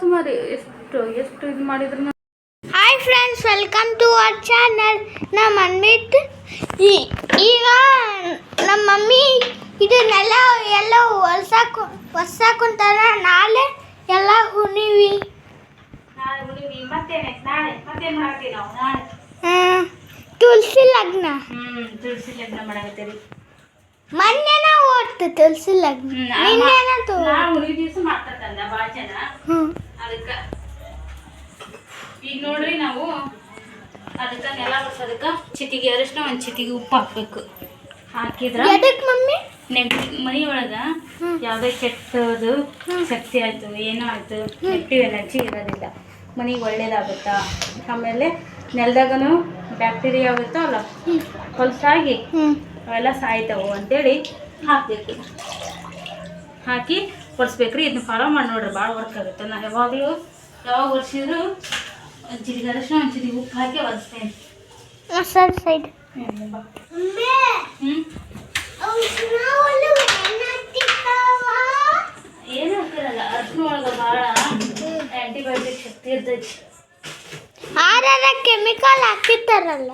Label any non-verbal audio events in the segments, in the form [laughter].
ಸುಮಾರು ಎಷ್ಟು ಎಷ್ಟು ಇದು ಮಾಡಿದ್ರು hi friends welcome to our channel ನಮ್ಮ ಅನ್ವಿತ್ ಈಗ ನಮ್ಮ ಮಮ್ಮಿ ಇದನ್ನೆಲ್ಲ ಎಲ್ಲ ಹೊಲ್ಸಾಕು ಹೊಸಾಕುಂತಾರ ನಾಳೆ ಎಲ್ಲ ಹುಣಿವಿ ತುಳಸಿ ಲಗ್ನ. ಹ್ಮ್ ತುಳಸಿ ಲಗ್ನ ಮಾಡಕತ್ತೀರಿ. ಮೊನ್ನೆನ ಓಡ್ತು ತುಳಸಿ ಲಗ್ನ. ತೋ ಹುಡುಗಿ ದಿವಸ ಮಾಡ್ತಕ್ಕಂದ ಭಾಳ ಜನ. ಅದಕ್ಕೆ ಈಗ ನೋಡ್ರಿ ನಾವು ಅದಕ್ಕೆ ನೆಲ ಬರ್ಸೋದಕ್ಕೆ ಚಿಟಿಗೆ ಅರಿಶಿನ ಒಂದು ಚಿಟಿಗೆ ಉಪ್ಪು ಹಾಕ್ಬೇಕು. ಹಾಕಿದ್ರ ಎದಕ್ ಮಮ್ಮಿ? ನೆಗ್ ಮನಿ ಒಳಗ. ಯಾವುದೇ ಕೆಟ್ಟದು ಶಕ್ತಿ ಆಯ್ತು ಏನೋ ಆಯ್ತು ನೆಗೆಟಿವ್ ಎನರ್ಜಿ ಇರೋದಿಲ್ಲ. ಮನಿಗೆ ಒಳ್ಳೇದಾಗುತ್ತಾ? ಆಮೇಲೆ ನೆಲದಾಗನು ಬ್ಯಾಕ್ಟೀರಿಯಾ ಆಗುತ್ತಲ್ಲ? ಹೊಲಸಾಗಿ? ಅವೆಲ್ಲ ಸಾಯ್ತಾವು ಅಂತೇಳಿ ಹಾಕಬೇಕು ಹಾಕಿ ಒರೆಸ್ಬೇಕ್ರಿ ಇದನ್ನ ಫಾಲೋ ಮಾಡಿ ನೋಡ್ರಿ ಭಾಳ ವರ್ಕ್ ಆಗುತ್ತೆ. ನಾನು ಯಾವಾಗಲೂ ಯಾವಾಗ ಒರೆಸಿದ್ರು ಒಂದು ಚಿಟಿಗೆ ಅರಿಶಿನ ಒಂದು ಚಿಟಿಗೆ ಉಪ್ಪು ಹಾಕಿ ಒದಿಸ್ತೇನೆ. ಸೈಡ್. ಏನು ಹಾಕಿರಲ್ಲ ಅರ್ಶಿನ ಒಳಗೆ ಭಾಳ ಆ್ಯಂಟಿಬಯೋಟಿಕ್ ಶಕ್ತಿ ಇರ್ತೈತಿ. ಆರ ಕೆಮಿಕಲ್ ಹಾಕಿರ್ತಾರಲ್ಲ.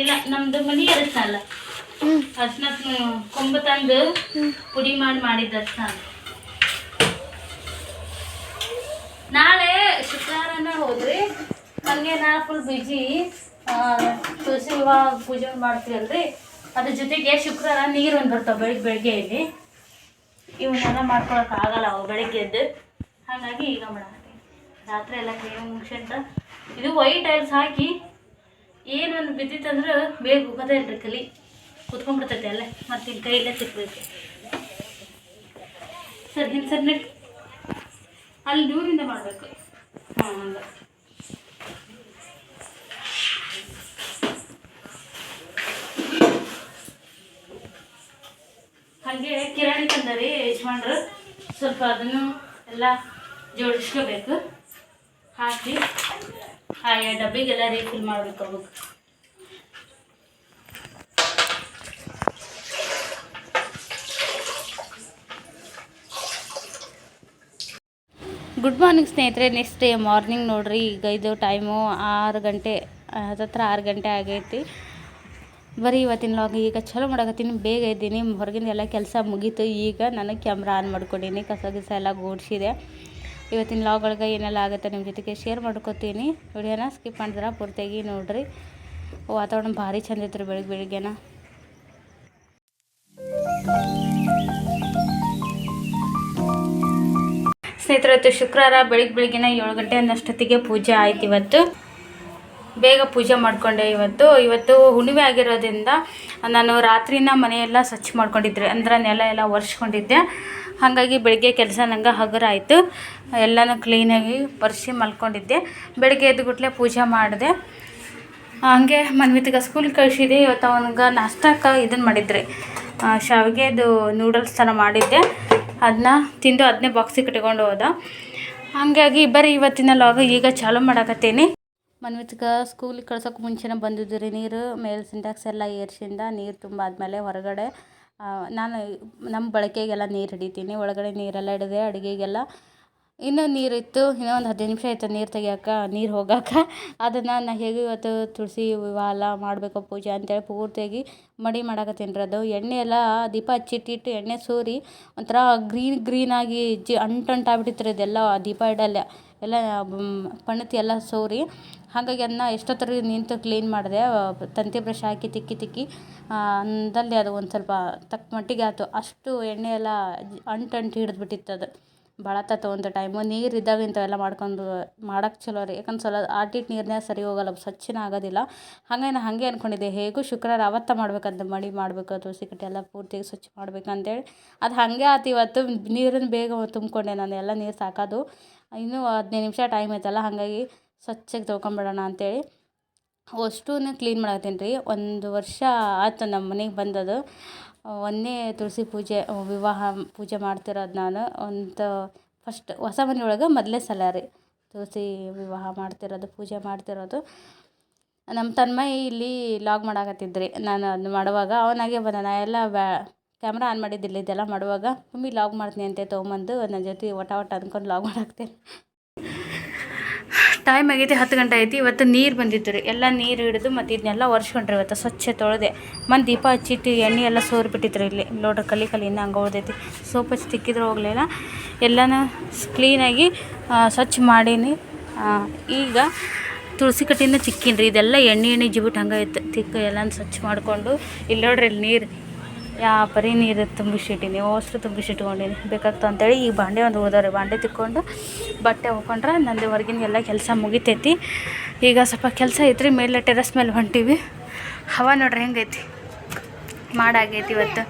ಇಲ್ಲ ನಮ್ದು ಮನಿ ಹ್ಮ್ ಅರ್ಶಿನ ಕೊಂಬ ತಂದು ಪುಡಿ ಮಾಡಿ ಮಾಡಿದ್ದ ನಾಳೆ ಶುಕ್ರವಾರನ ಹೋದ್ರಿ. ನನಗೆ ನಾ ಫುಲ್ ಬಿಜಿ ತುಳಸಿ ವಿವಾಹ ಪೂಜೆ ಮಾಡ್ತೀವಲ್ರಿ. ಅದ್ರ ಜೊತೆಗೆ ಶುಕ್ರವಾರ ನೀರು ಒಂದು ಬರ್ತಾವೆ ಬೆಳಿಗ್ಗೆ ಬೆಳಿಗ್ಗೆ ಇಲ್ಲಿ. ಇವನ್ನೆಲ್ಲ ಮಾಡ್ಕೊಳಕ್ ಆಗಲ್ಲ ಅವು ಬೆಳಿಗ್ಗೆ ಎದ್ದು. ಹಾಗಾಗಿ ಈಗ ಮಾಡಿ ರಾತ್ರಿ ಎಲ್ಲ ಕ್ಲೀನ್ ಮುಗಿಸ್ಕೊಂಡ ಇದು ವೈಟ್ ಟೈಲ್ಸ್ ಹಾಕಿ ಏನೊಂದು ಬಿದ್ದಿತ್ತಂದ್ರೆ ಬೇಗ ಹೋಗೋದೇ ಇಲ್ರಿ ಕಲಿ. ಕುತ್ಕೊಂಡ್ಬಿಡ್ತೈತೆ ಅಲ್ಲೇ. ಮತ್ತೆ ಇಲ್ಲಿ ಕೈಯಲ್ಲೇ ಸಿಕ್ಬೇಕು ಸರ್ ಹಿಂಗೆ ಸರ್ ನೆಟ್ ಅಲ್ಲಿ ದೂರಿಂದ ಮಾಡಬೇಕು. ಹಾಂ, ಹಂಗೆ. ಹಾಗೆ ಕಿರಾಣಿ ತಂದರಿ ಯಜಮಾನ್ರು. ಸ್ವಲ್ಪ ಅದನ್ನು ಎಲ್ಲ ಜೋಡಿಸ್ಕೋಬೇಕು. ಹಾಕಿ, ಹಾಗೆ ಡಬ್ಬಿಗೆಲ್ಲ ರೀಫಿಲ್ ಮಾಡಬೇಕು ಅವಕ್ಕೆ ಗುಡ್ ಮಾರ್ನಿಂಗ್ ಸ್ನೇಹಿತರೆ. ನೆಕ್ಸ್ಟ್ ಡೇ ಮಾರ್ನಿಂಗ್ ನೋಡ್ರಿ, ಈಗ ಇದು ಟೈಮು ಆರು ಗಂಟೆ ಹತ್ತತ್ರ ಆರು ಗಂಟೆ ಆಗೈತಿ. ಬರೀ ಇವತ್ತಿನ ಲಾಗ್ ಈಗ ಚಲೋ ಮಾಡಕತ್ತೀನಿ. ಬೇಗ ಇದ್ದೀನಿ. ಹೊರಗಿನ ಎಲ್ಲ ಕೆಲಸ ಮುಗೀತು. ಈಗ ನಾನು ಕ್ಯಾಮ್ರಾ ಆನ್ ಮಾಡ್ಕೊಂಡೀನಿ. ಕಸ ಗಿಸ ಎಲ್ಲ ಗೂಡಿಸಿದೆ. ಇವತ್ತಿನ ಲಾಗ್ ಒಳಗೆ ಏನೆಲ್ಲ ಆಗುತ್ತೆ ನಿಮ್ಮ ಜೊತೆಗೆ ಶೇರ್ ಮಾಡ್ಕೊತೀನಿ. ವಿಡಿಯೋನ ಸ್ಕಿಪ್ ಮಾಡಿದ್ರೆ ಪೂರ್ತಿಯಾಗಿ ನೋಡ್ರಿ. ವಾತಾವರಣ ಭಾರಿ ಚಂದ ಐತ್ರಿ ಬೆಳಿಗ್ಗೆ ಬೆಳಿಗ್ಗೆನ. ಸ್ನೇಹಿತರೆ, ಇವತ್ತು ಶುಕ್ರವಾರ ಬೆಳಿಗ್ಗೆ ಬೆಳಿಗ್ಗೆನ ಏಳು ಗಂಟೆ ಅನ್ನಷ್ಟೊತ್ತಿಗೆ ಪೂಜೆ ಆಯ್ತು ಇವತ್ತು. ಬೇಗ ಪೂಜೆ ಮಾಡಿಕೊಂಡೆ ಇವತ್ತು. ಇವತ್ತು ಹುಣ್ಣಿಮೆ ಆಗಿರೋದ್ರಿಂದ ನಾನು ರಾತ್ರಿನ ಮನೆಯೆಲ್ಲ ಸ್ವಚ್ಛ ಮಾಡ್ಕೊಂಡಿದ್ದೆ. ಅಂದ್ರೆ ನೆಲ ಎಲ್ಲ ಒರೆಸ್ಕೊಂಡಿದ್ದೆ. ಹಾಗಾಗಿ ಬೆಳಗ್ಗೆ ಕೆಲಸ ನಂಗೆ ಹಗುರಾಯಿತು. ಎಲ್ಲನೂ ಕ್ಲೀನಾಗಿ ಒರೆಸಿ ಮಲ್ಕೊಂಡಿದ್ದೆ. ಬೆಳಗ್ಗೆ ಎದ್ದು ಗುಟ್ಲೆ ಪೂಜೆ ಮಾಡಿದೆ. ಹಾಗೆ ಮನ್ವಿತಿಗೆ ಸ್ಕೂಲ್ ಕಳಿಸಿದೆ. ಇವತ್ತು ಅವನಿಗೆ ನಾಷ್ಟಕ್ಕೆ ಇದನ್ನು ಮಾಡಿದ್ರಿ. ಶಾವಿಗೆದು ನೂಡಲ್ಸ್ ಥರ ಮಾಡಿದ್ದೆ. ಅದನ್ನ ತಿಂದು ಅದನ್ನೇ ಬಾಕ್ಸಿಗೆ ಕಟ್ಕೊಂಡು ಹೋದ. ಹಾಗಾಗಿ ಬರೀ ಇವತ್ತಿನ ಲಾಗ ಈಗ ಚಾಲೂ ಮಾಡಕತ್ತೀನಿ. ಮನ್ವಿತ್ಗೆ ಸ್ಕೂಲಿಗೆ ಕಳ್ಸೋಕೆ ಮುಂಚೆನೇ ಬಂದಿದ್ದು ರೀ ನೀರು, ಮೇಲೆ ಸಿಂಟ್ಯಾಕ್ಸ್ ಎಲ್ಲ ಏರ್ಸಿಂದ ನೀರು ತುಂಬ ಆದಮೇಲೆ ಹೊರಗಡೆ ನಾನು ನಮ್ಮ ಬಳಕೆಗೆಲ್ಲ ನೀರು ಹಿಡಿತೀನಿ. ಒಳಗಡೆ ನೀರೆಲ್ಲ ಹಿಡಿದೆ ಅಡುಗೆಗೆಲ್ಲ ಇನ್ನೂ ನೀರಿತ್ತು, ಇನ್ನೂ ಒಂದು ಹದಿನೈದು ನಿಮಿಷ ಆಯ್ತು ನೀರು ತೆಗಿಯೋಕೆ ನೀರು ಹೋಗಕ್ಕೆ ಅದನ್ನು ನಾನು ಹೇಗೆ ಇವತ್ತು ತುಳಸಿ ವಿವಾಹ ಮಾಡಬೇಕು ಪೂಜೆ ಅಂತೇಳಿ ಪೂರ್ತಿಯಾಗಿ ಮಡಿ ಮಾಡಕತ್ತೀನಿ ರೀ ಅದು. ಎಣ್ಣೆ ಎಲ್ಲ ದೀಪ ಹಚ್ಚಿಟ್ಟಿಟ್ಟು ಎಣ್ಣೆ ಸೋರಿ ಒಂಥರ ಗ್ರೀನ್ ಗ್ರೀನಾಗಿ ಜಿ ಅಂಟಂಟಾಗ್ಬಿಟ್ಟಿತ್ತು ರೀ ಇದೆಲ್ಲ ದೀಪ ಇಡಲ್ಲ. ಎಲ್ಲ ಪಣತಿ ಎಲ್ಲ ಸೋರಿ. ಹಾಗಾಗಿ ಅದನ್ನ ಎಷ್ಟೊತ್ತರ ನಿಂತು ಕ್ಲೀನ್ ಮಾಡಿದೆ. ತಂತಿ ಬ್ರಷ್ ಹಾಕಿ ತಿಕ್ಕಿ ತಿಕ್ಕಿ ಅಂದಲ್ಲಿ ಅದು ಒಂದು ಸ್ವಲ್ಪ ತಕ್ಕ ಮಟ್ಟಿಗೆ ಆಯ್ತು. ಅಷ್ಟು ಎಣ್ಣೆ ಎಲ್ಲ ಅಂಟು ಅಂಟು ಹಿಡಿದ್ಬಿಟ್ಟಿತ್ತು ಅದು. ಭಾಳ ತೊಗೊಂತ ಟೈಮು ನೀರು ಇದ್ದಾಗ ಇಂಥವೆಲ್ಲ ಮಾಡ್ಕೊಂಡು ಮಾಡಕ್ಕೆ ಚಲೋ ರೀ. ಯಾಕಂದ್ರೆ ಸಲ ಆಟಿಟ್ಟು ನೀರನ್ನೇ ಸರಿ ಹೋಗಲ್ಲ ಸ್ವಚ್ಛನೇ ಆಗೋದಿಲ್ಲ. ಹಾಗಾಗಿ ನಾನು ಹಾಗೆ ಅಂದ್ಕೊಂಡಿದ್ದೆ ಹೇಗೂ ಶುಕ್ರವಾರ ಅವತ್ತ ಮಾಡ್ಬೇಕಂತ ಮಡಿ ಮಾಡಬೇಕು ತುಳಸಿ ಕಟ್ಟೆ ಎಲ್ಲ ಪೂರ್ತಿ ಸ್ವಚ್ಛ ಮಾಡ್ಬೇಕಂತೇಳಿ. ಅದು ಹಾಗೆ ಆತು ಇವತ್ತು ನೀರನ್ನು ಬೇಗ ತುಂಬಿಕೊಂಡೆ ನಾನು, ಎಲ್ಲ ನೀರು ಸಾಕೋದು. ಇನ್ನೂ ಹದಿನೈದು ನಿಮಿಷ ಟೈಮ್ ಐತಲ್ಲ ಹಾಗಾಗಿ ಸ್ವಚ್ಛಗೆ ತೊಳ್ಕೊಂಬಿಡೋಣ ಅಂತೇಳಿ. ಅಷ್ಟೂ ಕ್ಲೀನ್ ಮಾಡತ್ತೀನಿ ರೀ. ಒಂದು ವರ್ಷ ಆಯ್ತು ನಮ್ಮ ಮನೆಗೆ ಬಂದದು ಒಂದನೇ ತುಳಸಿ ಪೂಜೆ ವಿವಾಹ ಪೂಜೆ ಮಾಡ್ತಿರೋದು ನಾನು. ಒಂದು ಫಸ್ಟ್ ಹೊಸ ಮನೆ ಒಳಗೆ ಮೊದಲೇ ಸಲ ರೀ ತುಳಸಿ ವಿವಾಹ ಮಾಡ್ತಿರೋದು, ಪೂಜೆ ಮಾಡ್ತಿರೋದು. ನಮ್ಮ ತನ್ಮಯಿ ಇಲ್ಲಿ ಲಾಗ್ ಮಾಡಾಕತ್ತಿದ್ರಿ. ನಾನು ಅದನ್ನ ಮಾಡುವಾಗ ಅವನಾಗೆ ಬಂದ. ನಾ ಎಲ್ಲ ಬ್ಯಾ ಕ್ಯಾಮ್ರಾ ಆನ್ ಮಾಡಿದ್ದಿಲ್ಲ, ಇದೆಲ್ಲ ಮಾಡುವಾಗ, ಮಮ್ಮಿ ಲಾಗ್ ಮಾಡ್ತೀನಿ ಅಂತ, ತೊಗೊಂಬಂದು ನನ್ನ ಜೊತೆ ಒಟ ಒಟ ಅಂದ್ಕೊಂಡು ಲಾಗ್ ಮಾಡಾಕ್ತೇನೆ. ಟೈಮ್ ಆಗೈತಿ, ಹತ್ತು ಗಂಟೆ ಐತಿ ಇವತ್ತು ನೀರು ಬಂದಿತ್ತು ರೀ. ಎಲ್ಲ ನೀರು ಹಿಡಿದು ಮತ್ತು ಇದನ್ನೆಲ್ಲ ಒರೆಸ್ಕೊಂಡ್ರಿ ಇವತ್ತು ಸ್ವಚ್ಛ ತೊಳೆದೆ. ಮತ್ತು ದೀಪ ಹಚ್ಚಿಟ್ಟು ಎಣ್ಣೆ ಎಲ್ಲ ಸೋರಿ ಬಿಟ್ಟಿತ್ತು ಇಲ್ಲಿ. ನೋಡ್ರಿ ಕಲಿ ಕಲಿ ಇನ್ನೂ ಹಂಗೆ ಉಳ್ದೈತಿ ಸೋಪ್ ಹಚ್ಚಿ ತಿಕ್ಕಿದ್ರೆ ಹೋಗಲಿಲ್ಲ. ಎಲ್ಲನೂ ಕ್ಲೀನಾಗಿ ಸ್ವಚ್ಛ ಮಾಡೀನಿ. ಈಗ ತುಳಸಿ ಕಟ್ಟಿನ ಚಿಕ್ಕಿನ್ರಿ. ಇದೆಲ್ಲ ಎಣ್ಣೆ ಎಣ್ಣೆ ಜಿಬಿಟ್ಟು ಹಂಗೆ ಇತ್ತು. ತಿಕ್ಕ ಎಲ್ಲ ಸ್ವಚ್ಛ ಮಾಡಿಕೊಂಡು. ಇಲ್ಲಿ ನೋಡ್ರಿ ಇಲ್ಲಿ ನೀರು ಯಾವ ಪರಿ ನೀರು ತುಂಬಿಸಿಟ್ಟಿನಿ. ಅಷ್ಟು ತುಂಬಿಸಿಟ್ಕೊಂಡೀನಿ. ಬೇಕಾಗ್ತು ಅಂತೇಳಿ ಈ ಬಾಂಡೆ ಒಂದು ಉಳಿದವ್ರೆ ಬಾಂಡೆ ತಿಕ್ಕೊಂಡು ಬಟ್ಟೆ ಹೋಗ್ಕೊಂಡ್ರೆ ನಂದು ಹೊರಗಿನ ಎಲ್ಲ ಕೆಲಸ ಮುಗಿತೈತಿ. ಈಗ ಸ್ವಲ್ಪ ಕೆಲಸ ಐತ್ರಿ, ಮೇಲೆ ಟೆರಸ್ ಮೇಲೆ ಹೊಂಟೀವಿ. ಹವಾ ನೋಡ್ರಿ ಹೆಂಗೈತಿ? ಮಾಡಾಗೈತಿ ಇವತ್ತು.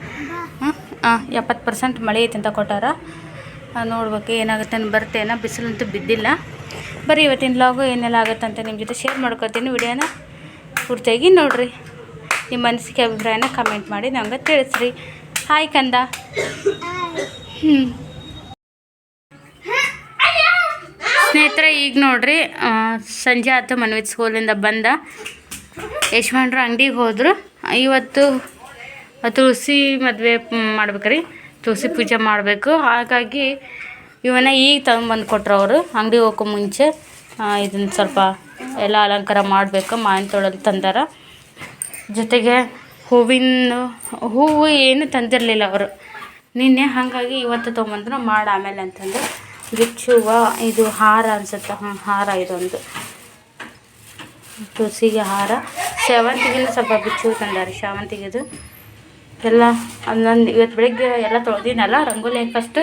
ಹಾಂ, ಎಪ್ಪತ್ತು ಪರ್ಸೆಂಟ್ ಮಳೆ ಐತಿ ಅಂತ ಕೊಟ್ಟಾರ. ನೋಡ್ಬೇಕು ಏನಾಗುತ್ತೆ ಬರ್ತೇನ ಬಿಸಿಲಂತೂ ಬಿದ್ದಿಲ್ಲ. ಬರೀ ಇವತ್ತಿನ ಲಾಗು ಏನೆಲ್ಲ ಆಗುತ್ತೆ ಅಂತ ನಿಮ್ಮ ಜೊತೆ ಶೇರ್ ಮಾಡ್ಕೊತೀನಿ. ವಿಡಿಯೋನ ಪೂರ್ತಿಯಾಗಿ ನೋಡ್ರಿ. ನಿಮ್ಮ ಮನಸ್ಸಿಗೆ ಅಭಿಪ್ರಾಯನ ಕಮೆಂಟ್ ಮಾಡಿ ನಮಗೆ ತಿಳಿಸ್ರಿ. ಹಾಯ್ ಕಂದ. ಸ್ನೇಹಿತರೆ, ಈಗ ನೋಡ್ರಿ ಸಂಜೆ ಆಯ್ತು ಮನ್ವಿತ್ ಸ್ಕೂಲಿಂದ ಬಂದ. ಯಶವಂಡ್ರ ಅಂಗಡಿಗೆ ಹೋದರು. ಇವತ್ತು ತುಳಸಿ ಮದುವೆ ಮಾಡ್ಬೇಕ್ರಿ. ತುಳಸಿ ಪೂಜೆ ಮಾಡಬೇಕು. ಹಾಗಾಗಿ ಇವನ್ನ ಈಗ ತಗೊಂಬಂದು ಕೊಟ್ರು ಅವರು. ಅಂಗಡಿಗೆ ಹೋಗೋ ಮುಂಚೆ ಇದನ್ನು ಸ್ವಲ್ಪ ಎಲ್ಲ ಅಲಂಕಾರ ಮಾಡಬೇಕು. ಮಾವಿನ ತೋಳಲ್ಲಿ ತಂದಾರ. ಜೊತೆಗೆ ಹೂವಿನ ಹೂವು ಏನು ತಂದಿರಲಿಲ್ಲ ಅವರು. ನಿನ್ನೆ ಹಾಗಾಗಿ ಇವತ್ತು ತೊಗೊಂಬಂದ್ರು ಮಾಡಿ ಆಮೇಲೆ ಅಂತಂದು ಬಿಚ್ಚುವ ಇದು ಹಾರ ಅನ್ಸುತ್ತೆ. ಹ್ಞೂ ಹಾರ ಇದೊಂದು. ತುಳಸಿಗೆ ಹಾರ. ಸೇವಂತಿಗೆನೂ ಸ್ವಲ್ಪ ಬಿಚ್ಚು ತಂದಾರೆ. ಸೇವಂತಿಗೆದು ಎಲ್ಲ ಒಂದೊಂದು ಇವತ್ತು ಬೆಳಿಗ್ಗೆ ಎಲ್ಲ ತೊಳೆದಿನಲ್ಲ ರಂಗೋಲಿ ಫಸ್ಟ್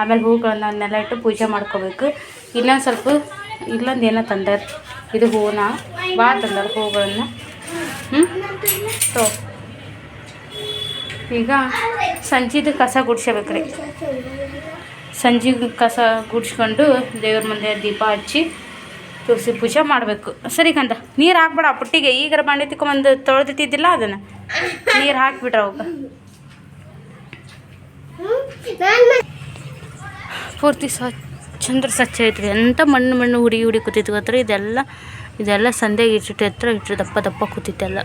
ಆಮೇಲೆ ಹೂಗಳನ್ನೆಲ್ಲ ಇಟ್ಟು ಪೂಜೆ ಮಾಡ್ಕೋಬೇಕು. ಇನ್ನೊಂದು ಸ್ವಲ್ಪ ಇಲ್ಲೊಂದು ಏನೋ ತಂದಾರೆ. ಇದು ಹೂವನ್ನ ಭಾಳ ತಂದಾರೆ ಹೂಗಳನ್ನ. ಹ್ಞೂ ಈಗ ಸಂಜೆದು ಕಸ ಗುಡಿಸ್ಬೇಕ್ರಿ ಸಂಜೆ ಕಸ ಗುಡ್ಸ್ಕೊಂಡು ದೇವ್ರ ಮುಂದೆ ದೀಪ ಹಚ್ಚಿ ತುಳಸಿ ಪೂಜೆ ಮಾಡಬೇಕು. ಸರಿ ಕಂದ, ನೀರು ಹಾಕ್ಬೇಡ ಪುಟ್ಟಿಗೆ. ಈಗರ ಬಾಂಡೆ ತಿಕ್ಕೊಂಬಂದು ತೊಳೆದಿಟ್ಟಿದ್ದಿಲ್ಲ ಅದನ್ನು. ನೀರು ಹಾಕ್ಬಿಟ್ರೆ ಅವಾಗ. ಪೂರ್ತಿ ಸ್ವಚ್ಛ, ಚಂದ್ರ ಸ್ವಚ್ಛ ಐತ್ರಿ. ಎಂಥ ಮಣ್ಣು ಮಣ್ಣು ಹುಡಿ ಹುಡಿ ಕೂತಿತ್ತು ಇದೆಲ್ಲ ಇದೆಲ್ಲ ಸಂದೆಗೆ ಇಟ್ಟಿಟ್ಟು ಎತ್ತರ ಇಟ್ಟು ದಪ್ಪ ದಪ್ಪ ಕೂತಿತ್ತೆಲ್ಲ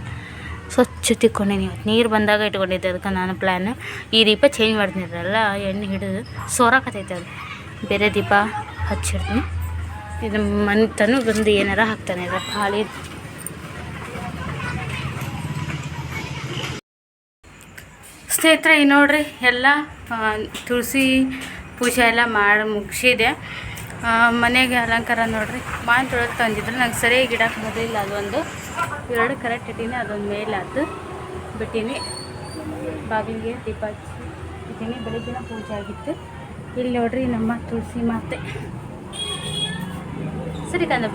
ಸ್ವಚ್ಛ ತಿಕ್ಕೊಂಡಿನಿ ಇವತ್ತು ನೀರು ಬಂದಾಗ ಇಟ್ಕೊಂಡಿದ್ದೆ ಅದಕ್ಕೆ ನಾನು ಪ್ಲ್ಯಾನ್ ಈ ದೀಪ ಚೇಂಜ್ ಮಾಡ್ತಿದ್ರಲ್ಲ ಎಣ್ಣೆ ಹಿಡಿದು ಸೋರಾಕತೈತೆ ಅದು. ಬೇರೆ ದೀಪ ಹಚ್ಚಿರ್ತೀನಿ ಇದು ಮನೆ ತನು ಬಂದು ಏನಾರ ಹಾಕ್ತಾನೆ ಇರ ಖಾಲಿ ಸ್ನೇಹಿತರೆ, ಈ ನೋಡ್ರಿ ಎಲ್ಲ ತುಳಸಿ ಪೂಜೆ ಎಲ್ಲ ಮಾಡಿ ಮುಗಿಸಿದೆ. ಮನೆಗೆ ಅಲಂಕಾರ ನೋಡ್ರಿ. ಮಾವಿನ ತೊಳೆದು ತಂದಿದ್ರು. ನಂಗೆ ಸರಿಯಾಗಿ ಗಿಡಕ್ಕೆ ಮೊದಲಿಲ್ಲ ಅದೊಂದು. ಎರಡು ಕರೆಕ್ಟ್ ಇಟ್ಟೀನಿ ಅದೊಂದು ಮೇಲೆ ಅದು ಬಿಟ್ಟೀನಿ. ಬಾಗಿಲಿಗೆ ದೀಪ ಇಟ್ಟೀನಿ ಬೆಳಗ್ಗಿನ ಪೂಜೆ ಆಗಿತ್ತು. ಇಲ್ಲಿ ನೋಡ್ರಿ ನಮ್ಮ ತುಳಸಿ ಮಾತೆ. ಸರಿ ಕಂದ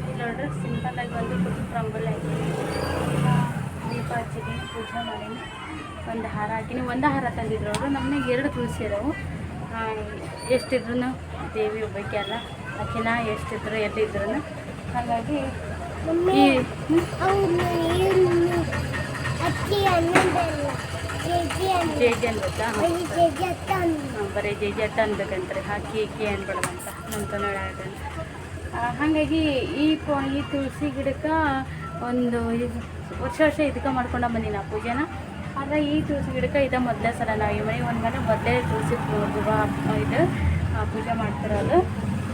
ಇಲ್ಲಿ ನೋಡ್ರಿ ಸಿಂಪಲ್ ಆಗಿ ಒಂದು ರಂಗೋಲಿ ದೀಪ ಹಚ್ಚಿದ್ದೀನಿ ಪೂಜೆ ಮಾಡೀನಿ. ಒಂದು ಹಾರ ಹಾಕಿನಿ. ಒಂದು ಹಾರ ತಂದಿದ್ರು ಅವರು ನಮ್ಮನೆಗೆ ಎರಡು ತುಳಸಿ ಇರೋವು ಎಷ್ಟಿದ್ರು ದೇವಿ ಒಬ್ಬಕ್ಕೆ ಅಲ್ಲ. ಆಕಿನ ಎಷ್ಟಿದ್ರು ಎಲ್ಲಿದ್ರು ಹಾಗಾಗಿ ಈ ಜೆ ಜೆ ಅನ್ಬೇಕಾ ಬರೀ ಜೆ ಜೆ ಅಟ್ಟ ಅನ್ಬೇಕಂತ್ರಿ. ಹಾಕಿ ಇಕ್ಕಿ ಅನ್ಬೇಡವಂತ ನಮ್ಮ ಕನ್ನಡ ಹಾಗಾಗಿ ಈ ಪೊ ಈ ತುಳಸಿ ಗಿಡಕ್ಕೆ ಒಂದು ವರ್ಷ ವರ್ಷ ಇದಕ್ಕೆ ಮಾಡ್ಕೊಂಡ ಬಂದಿನ ಪೂಜೆನ. ಆದರೆ ಈ ತುಳಸಿ ಗಿಡಕ್ಕೆ ಇದು ಮೊದಲೇ ಸಲ ನಾವು ಈ ಮನೆ, ಒಂದು ಮನೆ ಮೊದಲೇ ತುಳಸಿ ಇದು ಪೂಜೆ ಮಾಡ್ತಿರೋದು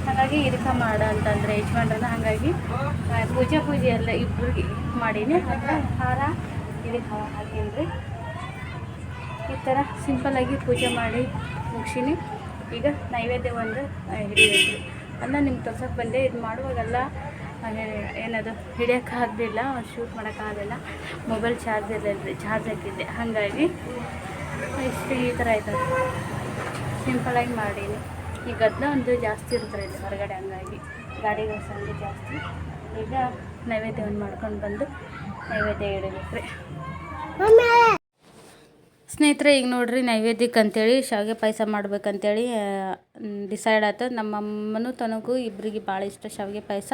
ಹಾಗಾಗಿ ಇದಕ್ಕೆ ಮಾಡ ಅಂತಂದ್ರೆ ಯಜಮಾನ್ರನ್ನ ಹಾಗಾಗಿ ಪೂಜೆ ಪೂಜೆ ಎಲ್ಲ ಇಬ್ಬರಿಗೆ ಮಾಡೀನಿ. ಹಾರ, ಇದಕ್ಕೆ ಹಾಕೀನಿ ರೀ ಈ ಥರ ಸಿಂಪಲ್ಲಾಗಿ ಪೂಜೆ ಮಾಡಿ ಮುಗಿಸಿನಿ. ಈಗ ನೈವೇದ್ಯ ಒಂದು ಹಿಡಿಯೋದು. ಅಲ್ಲ ನಿಮ್ಗೆ ತೋರ್ಸಕ್ಕೆ ಬಂದೆ. ಇದು ಮಾಡುವಾಗೆಲ್ಲ ಆ, ಏನದು ಹಿಡಿಯೋಕ್ಕಾಗಲಿಲ್ಲ ಶೂಟ್ ಮಾಡೋಕ್ಕಾಗಲಿಲ್ಲ ಮೊಬೈಲ್ ಚಾರ್ಜ್ ಇರಲಿಲ್ಲ ಚಾರ್ಜ್ ಹಾಕಿದ್ದೆ. ಹಾಗಾಗಿ ಇಷ್ಟು ಈ ಥರ ಆಯ್ತದೆ ಸಿಂಪಲಾಗಿ ಮಾಡೀನಿ. ಈ ಗದ್ದಲ ಒಂದು ಜಾಸ್ತಿ ಇರ್ತಾರೆ ಇಲ್ಲಿ ಹೊರಗಡೆ ಹಂಗಾಗಿ ಗಾಡಿಗಳ ಸಂಖ್ಯೆ ಜಾಸ್ತಿ. ಈಗ ನೈವೇದ್ಯವನ್ನು ಮಾಡ್ಕೊಂಡು ಬಂದು ನೈವೇದ್ಯ ಇಡಬೇಕ್ರಿ. ಸ್ನೇಹಿತರೆ, ಈಗ ನೋಡ್ರಿ ನೈವೇದ್ಯಕ್ಕೆ ಅಂತೇಳಿ, ಶಾವಿಗೆ ಪಾಯಸ ಮಾಡ್ಬೇಕಂತೇಳಿ ಡಿಸೈಡ್ ಆಯ್ತು ನಮ್ಮ ಅಮ್ಮನೂ ತನಗೂ ಇಬ್ಬರಿಗೆ ಭಾಳ ಇಷ್ಟ ಶಾವಿಗೆ ಪಾಯಸ.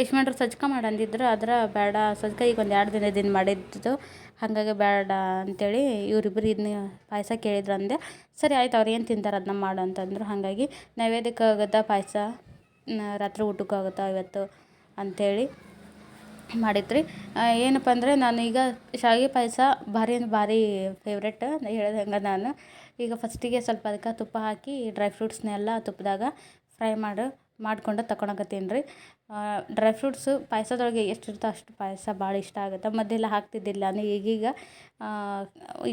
ಯಶ್ಮಂಡ್ರು ಸಜ್ಕ ಮಾಡಿ ಅಂದಿದ್ರು, ಆದ್ರೆ ಬೇಡ, ಸಜ್ಕ ಈಗ ಒಂದು ಎರಡು ದಿನದಿಂದ ಮಾಡಿದ್ದು. ಹಾಗಾಗಿ ಬೇಡ ಅಂತೇಳಿ ಇವರಿಬ್ಬರು ಇದನ್ನ ಪಾಯಸ ಕೇಳಿದ್ರು ಅಂದೆ. ಸರಿ, ಆಯ್ತು, ಅವ್ರು ಏನು ತಿಂತಾರೆ ಅದನ್ನ ಮಾಡು ಅಂತಂದ್ರು. ಹಾಗಾಗಿ ನೈವೇದ್ಯಕ್ಕೆ ಆಗುತ್ತಾ ಪಾಯಸ? ರಾತ್ರಿ ಊಟಕ್ಕೆ ಆಗುತ್ತಾ ಇವತ್ತು ಅಂಥೇಳಿ ಮಾಡಿದ್ರಿ. ಏನಪ್ಪ ಅಂದರೆ ನಾನು ಈಗ ಶಾವಿಗೆ ಪಾಯಸ ಭಾರಿ ಅಂದ್ರೆ ಭಾರಿ ಫೇವ್ರೆಟ್ ಹೇಳ್ದಂಗೆ ನಾನು. ಈಗ ಫಸ್ಟಿಗೆ ಸ್ವಲ್ಪ ಅದಕ್ಕೆ ತುಪ್ಪ ಹಾಕಿ ಡ್ರೈ ಫ್ರೂಟ್ಸ್ನೆಲ್ಲ ತುಪ್ಪದಾಗ ಫ್ರೈ ಮಾಡಿ, ಮಾಡ್ಕೊಂಡು ತಗೊಳಕತ್ತೀನಿ ರೀ. ಡ್ರೈ ಫ್ರೂಟ್ಸು ಪಾಯಸದೊಳಗೆ ಎಷ್ಟು ಇರ್ತೋ ಅಷ್ಟು ಪಾಯಸ ಭಾಳ ಇಷ್ಟ ಆಗುತ್ತೆ. ಮೊದಲೆಲ್ಲ ಹಾಕ್ತಿದ್ದಿಲ್ಲ ನಾನು ಈಗೀಗ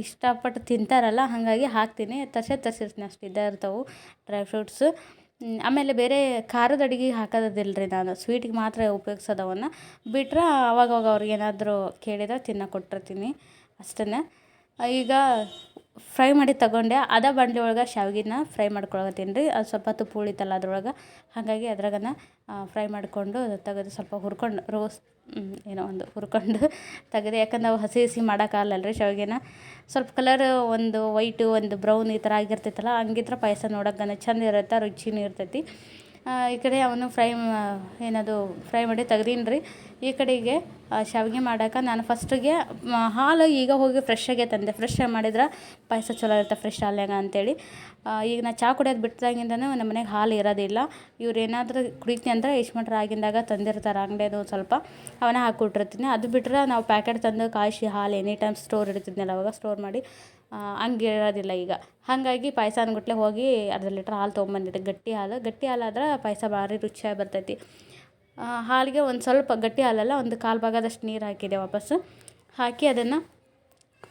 ಇಷ್ಟಪಟ್ಟು ತಿಂತಾರಲ್ಲ, ಹಾಗಾಗಿ ಹಾಕ್ತೀನಿ. ತರ್ಸೇ, ತರ್ಸಿರ್ತೀನಿ ಅಷ್ಟು ಇದ್ದೇ ಇರ್ತವೆ ಡ್ರೈ ಫ್ರೂಟ್ಸು ಆಮೇಲೆ ಬೇರೆ ಖಾರದ ಅಡುಗೆ ಹಾಕೋದಿಲ್ಲ ರೀ ನಾನು ಸ್ವೀಟಿಗೆ ಮಾತ್ರ ಉಪಯೋಗ್ಸೋದು ಅವನ್ನ ಬಿಟ್ರೆ ಅವಾಗವಾಗ ಅವ್ರಿಗೆ ಏನಾದರೂ ಕೇಳಿದ್ರೆ ತಿನ್ನಕ್ಕೆ ಕೊಟ್ಟಿರ್ತೀನಿ ಅಷ್ಟೇ ಈಗ ಫ್ರೈ ಮಾಡಿ ತಗೊಂಡೆ. ಅದ ಬಂಡಿ ಒಳಗೆ ಶಾವಿಗೆನ ಫ್ರೈ ಮಾಡ್ಕೊಳಕತ್ತೀನಿ ರೀ. ಅದು ಸ್ವಲ್ಪ ತುಪ್ಪ ಉಳಿತಲ್ಲ ಅದ್ರೊಳಗೆ. ಹಾಗಾಗಿ ಅದ್ರಾಗನ ಫ್ರೈ ಮಾಡಿಕೊಂಡು ತೆಗೆದು ಸ್ವಲ್ಪ ಹುರ್ಕೊಂಡು ರೋಸ್ ಏನೋ ಒಂದು ಹುರ್ಕೊಂಡು [laughs] ತೆಗೆದು. ಯಾಕಂದ್ರೆ ಅವು ಹಸಿ ಹಸಿ ಮಾಡೋಕ್ಕಾಗಲ್ಲ ರೀ ಶಾವ್ಗೆನ. ಸ್ವಲ್ಪ ಕಲರ್ ಒಂದು ವೈಟು ಒಂದು ಬ್ರೌನ್ ಈ ಥರ ಆಗಿರ್ತೈತಲ್ಲ, ಹಂಗಿದ್ರೆ ಪಾಯಸ ನೋಡೋಕೆ ಚಂದ ಇರುತ್ತೆ, ರುಚಿನೂ ಇರ್ತೈತಿ. ಈ ಕಡೆ ಅವನ್ನು ಫ್ರೈ ಏನದು ಫ್ರೈ ಮಾಡಿ ತೆಗ್ದೀನಿ ರೀ. ಈ ಕಡೆಗೆ ಶಾವಿಗೆ ಮಾಡೋಕೆ ನಾನು ಫಸ್ಟಿಗೆ ಹಾಲು ಈಗ ಹೋಗಿ ಫ್ರೆಶ್ಶಾಗೆ ತಂದೆ. ಫ್ರೆಶ್ಶಾಗಿ ಮಾಡಿದ್ರೆ ಪಾಯಸ ಚಲೋ ಇರುತ್ತೆ ಫ್ರೆಶ್ ಹಾಲ್ನಾಗ ಅಂತೇಳಿ. ಆ, ಈಗ ನಾ ಚಹಾ ಕುಡಿಯೋದು ಬಿಟ್ಟಾಗಿಂದನೂ ನಮ್ಮ ಮನೆಗೆ ಹಾಲು ಇರೋದಿಲ್ಲ. ಇವ್ರು ಏನಾದರೂ ಕುಡಿತೀನಿ ಅಂದ್ರೆ ಇಸ್ಮಟ್ ಆಗಿಂದಾಗ ತಂದಿರ್ತಾರೆ ಅಂಗಡಿಯದು ಸ್ವಲ್ಪ. ಅವನ್ನ ಹಾಕ್ಕೊಟ್ಟಿರ್ತೀನಿ ಅದು ಬಿಟ್ಟರೆ ನಾವು ಪ್ಯಾಕೆಟ್ ತಂದು ಕಾಯಿಸಿ ಹಾಲು ಎನಿ ಟೈಮ್ ಸ್ಟೋರ್ ಇಡ್ತಿದ್ನಲ್ಲ ಅವಾಗ ಸ್ಟೋರ್ ಮಾಡಿ. ಆ, ಹಂಗೆ ಇರೋದಿಲ್ಲ ಈಗ. ಹಾಗಾಗಿ ಪಾಯಸ ಅಂದ್ಗುಟ್ಲೆ ಹೋಗಿ ಅರ್ಧ ಲೀಟ್ರ್ ಹಾಲು ತೊಗೊಂಬಂದಿದ್ದೆ. ಗಟ್ಟಿ ಹಾಲು. ಗಟ್ಟಿ ಹಾಲಾದ್ರೆ ಪಾಯಸ ಭಾರಿ ರುಚಿಯಾಗಿ ಬರ್ತೈತಿ. ಹಾಲಿಗೆ ಒಂದು ಸ್ವಲ್ಪ ಗಟ್ಟಿ ಹಾಲಲ್ಲ ಒಂದು ಕಾಲು ಭಾಗದಷ್ಟು ನೀರು ಹಾಕಿದೆ ವಾಪಸ್ಸು. ಹಾಕಿ ಅದನ್ನು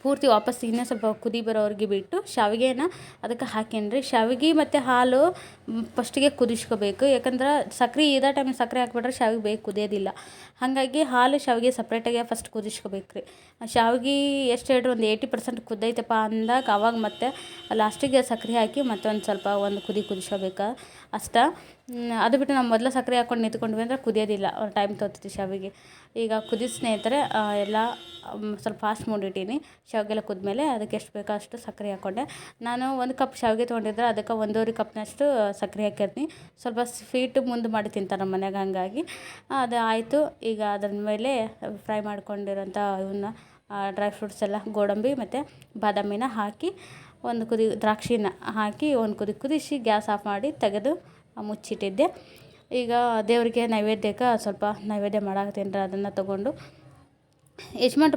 ಪೂರ್ತಿ ವಾಪಸ್ ಇನ್ನೂ ಸ್ವಲ್ಪ ಕುದಿ ಬರೋವರೆಗೆ ಬಿಟ್ಟು ಶಾವಿಗೆನ ಅದಕ್ಕೆ ಹಾಕೇನ್ರಿ ಶಾವಿಗೆ ಮತ್ತು ಹಾಲು ಫಸ್ಟಿಗೆ ಕುದಿಸ್ಕೋಬೇಕು. ಯಾಕಂದ್ರೆ ಸಕ್ರೆ ಇದೇ ಟೈಮಿಗೆ ಸಕ್ಕರೆ ಹಾಕ್ಬಿಟ್ರೆ ಶಾವಿಗೆ ಬೇಗ ಕುದಿಯೋದಿಲ್ಲ. ಹಾಗಾಗಿ ಹಾಲು ಶಾವಿಗೆ ಸಪ್ರೇಟಾಗಿ ಫಸ್ಟ್ ಕುದಿಸ್ಕೋಬೇಕು ರೀ. ಶಾವಿಗೆ ಎಷ್ಟು ಹೇಳ್ರಿ ಒಂದು ಏಯ್ಟಿ ಪರ್ಸೆಂಟ್ ಕುದ್ದೈತಪ್ಪ ಅಂದಾಗ ಅವಾಗ ಮತ್ತೆ ಲಾಸ್ಟಿಗೆ ಸಕ್ಕರೆ ಹಾಕಿ ಮತ್ತೊಂದು ಸ್ವಲ್ಪ ಒಂದು ಕುದಿ ಕುದಿಸ್ಕೋಬೇಕು. ಅಷ್ಟೇ. ಅದು ಬಿಟ್ಟು ನಾವು ಮೊದಲು ಸಕ್ಕರೆ ಹಾಕ್ಕೊಂಡು ನಿಂತ್ಕೊಂಡ್ವಿ ಅಂದ್ರೆ ಕುದಿಯೋದಿಲ್ಲ. ಟೈಮ್ ತೊಗೊತೈತಿ ಶಾವಿಗೆ. ಈಗ ಕುದಿದ ಸ್ನೇಹಿತರೆ ಎಲ್ಲ ಸ್ವಲ್ಪ ಫಾಸ್ಟ್ ಮಾಡಿಟ್ಟೀನಿ. ಶಾವಿಗೆಲ್ಲ ಕುದ್ಮೇಲೆ ಅದಕ್ಕೆ ಎಷ್ಟು ಬೇಕೋ ಅಷ್ಟು ಸಕ್ಕರೆ ಹಾಕ್ಕೊಂಡೆ ನಾನು ಒಂದು ಕಪ್ ಶಾವಿಗೆ ತೊಗೊಂಡಿದ್ರೆ ಅದಕ್ಕೆ ಒಂದೂವರೆ ಕಪ್ನಷ್ಟು ಸಕ್ಕರೆ ಹಾಕಿರ್ತೀನಿ. ಸ್ವಲ್ಪ ಸ್ವೀಟ್ ಮುಂದೆ ಮಾಡಿ ತಿಂತಾರೆ ನಮ್ಮ ಮನ್ಯಾಗ ಹಂಗಾಗಿ. ಅದು ಆಯಿತು. ಈಗ ಅದ್ರ ಮೇಲೆ ಫ್ರೈ ಮಾಡ್ಕೊಂಡಿರೋಂಥ ಇವನ್ನ ಡ್ರೈ ಫ್ರೂಟ್ಸ್ ಎಲ್ಲ, ಗೋಡಂಬಿ ಮತ್ತು ಬಾದಾಮಿನ ಹಾಕಿ ಒಂದು ಕುದಿ ದ್ರಾಕ್ಷಿನ ಹಾಕಿ ಒಂದು ಕುದಿ ಕುದಿಸಿ ಗ್ಯಾಸ್ ಆಫ್ ಮಾಡಿ ತೆಗೆದು ಮುಚ್ಚಿಟ್ಟಿದ್ದೆ. ಈಗ ದೇವರಿಗೆ ನೈವೇದ್ಯಕ್ಕೆ ಸ್ವಲ್ಪ ನೈವೇದ್ಯ ಮಾಡಾಕತ್ತೀನಿ ಅದನ್ನು ತೊಗೊಂಡು